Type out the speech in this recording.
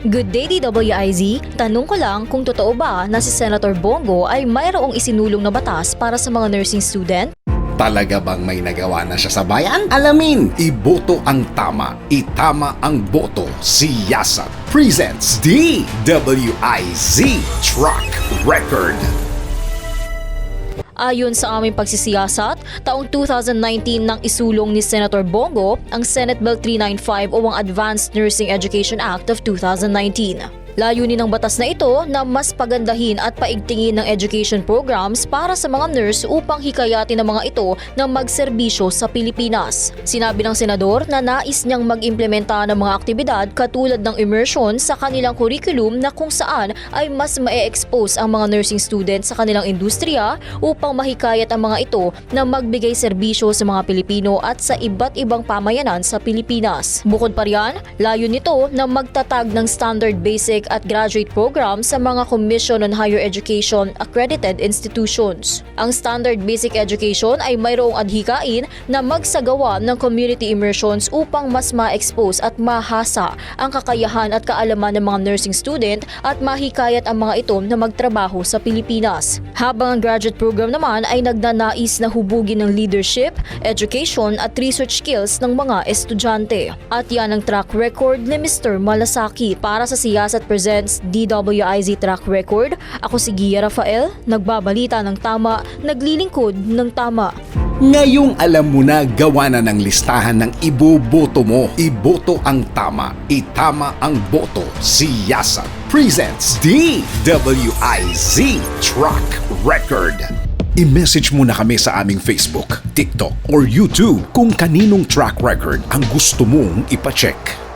Good day DWIZ, tanong ko lang kung totoo ba na si Senator Bongo ay mayroong isinulong na batas para sa mga nursing student? Talaga bang may nagawa na siya sa bayan? Alamin! Iboto ang tama. Itama ang boto. Si Yasat presents DWIZ Truck Record. Ayon sa aming pagsisiyasat, taong 2019 nang isulong ni Senator Bongo ang Senate Bill 395 o ang Advanced Nursing Education Act of 2019. Layunin ng batas na ito na mas pagandahin at paigtingin ng education programs para sa mga nurse upang hikayatin ng mga ito na magserbisyo sa Pilipinas. Sinabi ng senador na nais niyang mag-implementa ng mga aktibidad katulad ng immersion sa kanilang curriculum na kung saan ay mas ma-expose ang mga nursing students sa kanilang industriya upang mahikayat ang mga ito na magbigay serbisyo sa mga Pilipino at sa iba't ibang pamayanan sa Pilipinas. Bukod pa riyan, layo nito na magtatag ng standard basic at graduate program sa mga Commission on Higher Education accredited institutions. Ang standard basic education ay mayroong adhikain na magsagawa ng community immersions upang mas ma-expose at mahasa ang kakayahan at kaalaman ng mga nursing student at mahikayat ang mga ito na magtrabaho sa Pilipinas. Habang ang graduate program naman ay nagnanais na hubugin ng leadership, education at research skills ng mga estudyante. At yan ang track record ni Mr. Malasaki para sa Siyasat Presents DWIZ Track Record. Ako si Gia Rafael, nagbabalita ng tama, naglilingkod ng tama. Ngayong alam mo na gawa na ng listahan ng iboboto mo. Iboto ang tama. Itama ang boto. Si Yasat presents DWIZ Truck Record. I-message mo na kami sa aming Facebook, TikTok, or YouTube kung kaninong track record ang gusto mong ipacheck.